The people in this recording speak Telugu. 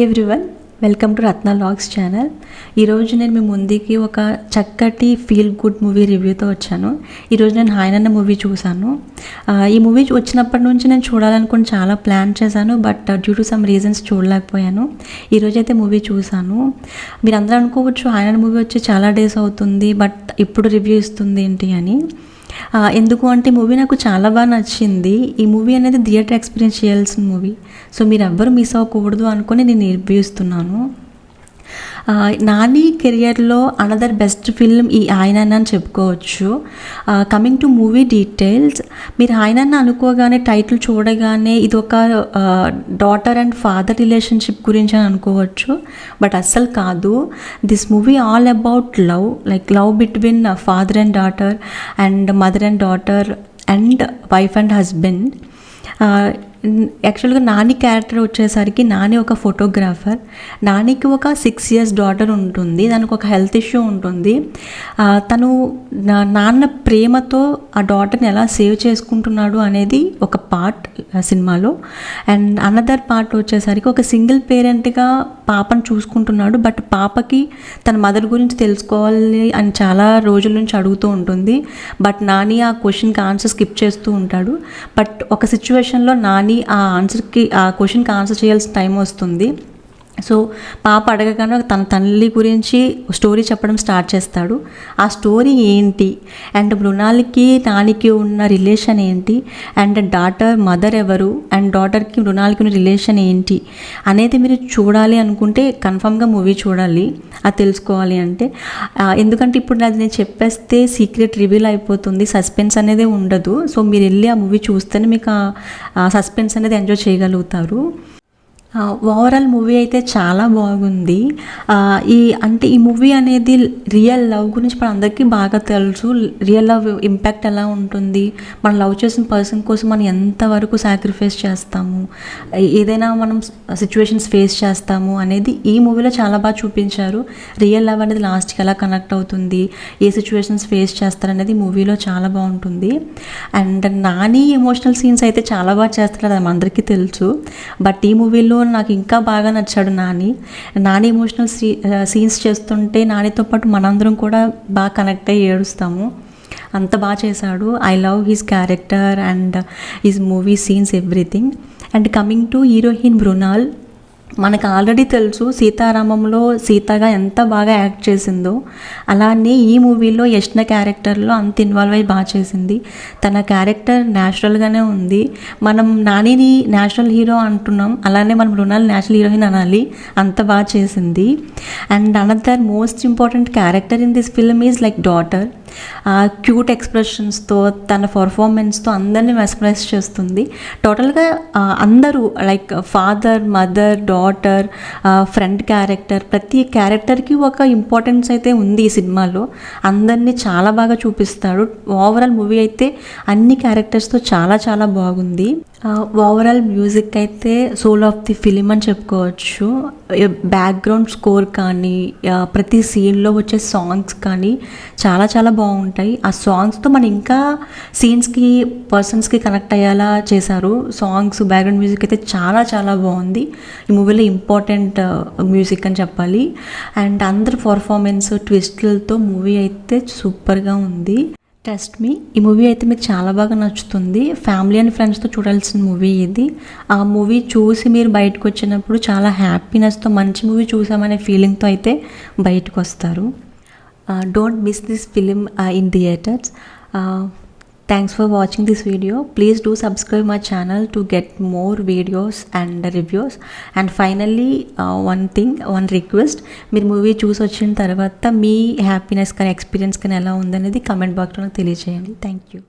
Hi everyone welcome to Ratna vlogs channel ఈరోజు నేను మీ ముందుకి ఒక చక్కటి ఫీల్ గుడ్ మూవీ రివ్యూతో వచ్చాను. ఈరోజు నేను హాయనన్న మూవీ చూశాను. ఈ మూవీ వచ్చినప్పటి నుంచి నేను చూడాలనుకుని చాలా ప్లాన్ చేశాను but due to some reasons చూడలేకపోయాను. ఈరోజైతే మూవీ చూశాను. మీరు అందరూ అనుకోవచ్చు హాయనన్న మూవీ వచ్చి చాలా డేస్ అవుతుంది బట్ ఇప్పుడు రివ్యూ ఇస్తుంది ఏంటి అని. ఎందుకు అంటే మూవీ నాకు చాలా బాగా నచ్చింది. ఈ మూవీ అనేది థియేటర్ ఎక్స్పీరియన్స్ చేయాల్సిన మూవీ. సో మీరు ఎవ్వరు మిస్ అవ్వకూడదు అనుకొని నేను రివ్యూ నాని కెరియర్లో అనదర్ బెస్ట్ ఫిల్మ్ ఈ ఆయనన్న అని చెప్పుకోవచ్చు. కమింగ్ టు మూవీ డీటెయిల్స్ మీరు ఆయనన్న అనుకోగానే టైటిల్ చూడగానే ఇది ఒక డాటర్ అండ్ ఫాదర్ రిలేషన్షిప్ గురించి అని అనుకోవచ్చు. బట్ అస్సలు కాదు. This movie all about love like love between father and daughter and mother and daughter and wife and husband యాక్చువల్గా నాని క్యారెక్టర్ వచ్చేసరికి నాని ఒక ఫోటోగ్రాఫర్. నానికి ఒక సిక్స్ ఇయర్స్ డాటర్ ఉంటుంది. దానికి ఒక హెల్త్ ఇష్యూ ఉంటుంది. తను నా- నాన్న ప్రేమతో ఆ డాటర్ని ఎలా సేవ్ చేసుకుంటున్నాడు అనేది ఒక పార్ట్ సినిమాలో. అండ్ అనదర్ పార్ట్ వచ్చేసరికి ఒక సింగిల్ పేరెంట్గా పాపను చూసుకుంటున్నాడు. బట్ పాపకి తన మదర్ గురించి తెలుసుకోవాలి అని చాలా రోజుల నుంచి అడుగుతూ ఉంటుంది. బట్ నాని ఆ క్వశ్చన్కి ఆన్సర్ స్కిప్ చేస్తూ ఉంటాడు. బట్ ఒక సిచ్యువేషన్లో నాని ఆ ఆన్సర్కి ఆ క్వశ్చన్కి ఆన్సర్ చేయాల్సిన టైం వస్తుంది. సో పాప అడగగానే తన తల్లి గురించి స్టోరీ చెప్పడం స్టార్ట్ చేస్తాడు. ఆ స్టోరీ ఏంటి? అండ్ మృణాలికి నానికి ఉన్న రిలేషన్ ఏంటి? అండ్ డాటర్ మదర్ ఎవరు? అండ్ డాటర్కి మృణాలికి ఉన్న రిలేషన్ ఏంటి? అనేది మీరు చూడాలి అనుకుంటే కన్ఫామ్గా మూవీ చూడాలి. అది తెలుసుకోవాలి అంటే. ఎందుకంటే ఇప్పుడు అది నేను చెప్పేస్తే సీక్రెట్ రివీల్ అయిపోతుంది. సస్పెన్స్ అనేది ఉండదు. సో మీరు వెళ్ళి ఆ మూవీ చూస్తేనే మీకు ఆ సస్పెన్స్ అనేది ఎంజాయ్ చేయగలుగుతారు. ఓవరాల్ మూవీ అయితే చాలా బాగుంది. ఈ అంటే ఈ మూవీ అనేది రియల్ లవ్ గురించి మన అందరికీ బాగా తెలుసు. రియల్ లవ్ ఇంపాక్ట్ ఎలా ఉంటుంది? మనం లవ్ చేసిన పర్సన్ కోసం మనం ఎంతవరకు సాక్రిఫైస్ చేస్తాము? ఏదైనా మనం సిచ్యువేషన్స్ ఫేస్ చేస్తాము అనేది ఈ మూవీలో చాలా బాగా చూపించారు. రియల్ లవ్ అనేది లాస్ట్కి ఎలా కనెక్ట్ అవుతుంది? ఏ సిచ్యువేషన్స్ ఫేస్ చేస్తారనేది మూవీలో చాలా బాగుంటుంది. అండ్ నాని ఎమోషనల్ సీన్స్ అయితే చాలా బాగా చేస్తారు అది అందరికీ తెలుసు. బట్ ఈ మూవీలో నాకు ఇంకా బాగా నచ్చాడు నాని. నాని ఎమోషనల్ సీ సీన్స్ చేస్తుంటే నానితో పాటు మనందరం కూడా బాగా కనెక్ట్ అయ్యి ఏడుస్తాము. అంత బాగా చేశాడు. I love his character and his movie scenes everything and coming to heroine Mrunal మనకు ఆల్రెడీ తెలుసు సీతారామంలో సీతగా ఎంత బాగా యాక్ట్ చేసిందో. అలానే ఈ మూవీలో యష్ణ క్యారెక్టర్లో అంత ఇన్వాల్వ్ అయ్యి బాగా చేసింది. తన క్యారెక్టర్ న్యాచురల్గానే ఉంది. మనం నానిని నేషనల్ హీరో అంటున్నాం. అలానే మనం రుణాలు నేషనల్ హీరోయిన్ అనాలి. అంత బాగా చేసింది. And another most important character in this film is like daughter. Cute ఎక్స్ప్రెషన్స్తో తన పర్ఫార్మెన్స్తో అందరినీ మెస్మరైజ్ చేస్తుంది. టోటల్గా అందరూ like father mother daughter friend character ప్రతి క్యారెక్టర్కి ఒక ఇంపార్టెన్స్ అయితే ఉంది ఈ సినిమాలో. అందరినీ చాలా బాగా చూపిస్తాడు. ఓవరాల్ మూవీ అయితే అన్ని క్యారెక్టర్స్తో చాలా చాలా బాగుంది. ఓవరాల్ మ్యూజిక్ అయితే సోల్ ఆఫ్ ది ఫిలిం అని చెప్పుకోవచ్చు. బ్యాక్గ్రౌండ్ స్కోర్ కానీ ప్రతి సీన్లో వచ్చే సాంగ్స్ కానీ చాలా చాలా బాగుంటాయి. ఆ సాంగ్స్తో మనం ఇంకా సీన్స్కి పర్సన్స్కి కనెక్ట్ అయ్యేలా చేశారు. సాంగ్స్ బ్యాక్గ్రౌండ్ మ్యూజిక్ అయితే చాలా చాలా బాగుంది. ఈ మూవీలో ఇంపార్టెంట్ మ్యూజిక్ అని చెప్పాలి. అండ్ అందరి పర్ఫార్మెన్స్ ట్విస్ట్లతో మూవీ అయితే సూపర్గా ఉంది. ట్రస్ట్ మీ ఈ మూవీ అయితే మీకు చాలా బాగా నచ్చుతుంది. ఫ్యామిలీ అండ్ ఫ్రెండ్స్తో చూడాల్సిన మూవీ ఇది. ఆ మూవీ చూసి మీరు బయటకు వచ్చినప్పుడు చాలా హ్యాపీనెస్తో మంచి మూవీ చూసామనే ఫీలింగ్తో అయితే బయటకు వస్తారు. Don't miss this film in theatres thanks for watching this video please do subscribe my channel to get more videos and reviews and finally one thing one request మీరు మూవీ చూసి వచ్చిన తర్వాత మీ హ్యాపీనెస్ కానీ ఎక్స్పీరియన్స్ కానీ ఎలా ఉందనేది కమెంట్ బాక్స్లో నాకు తెలియజేయండి థ్యాంక్ యూ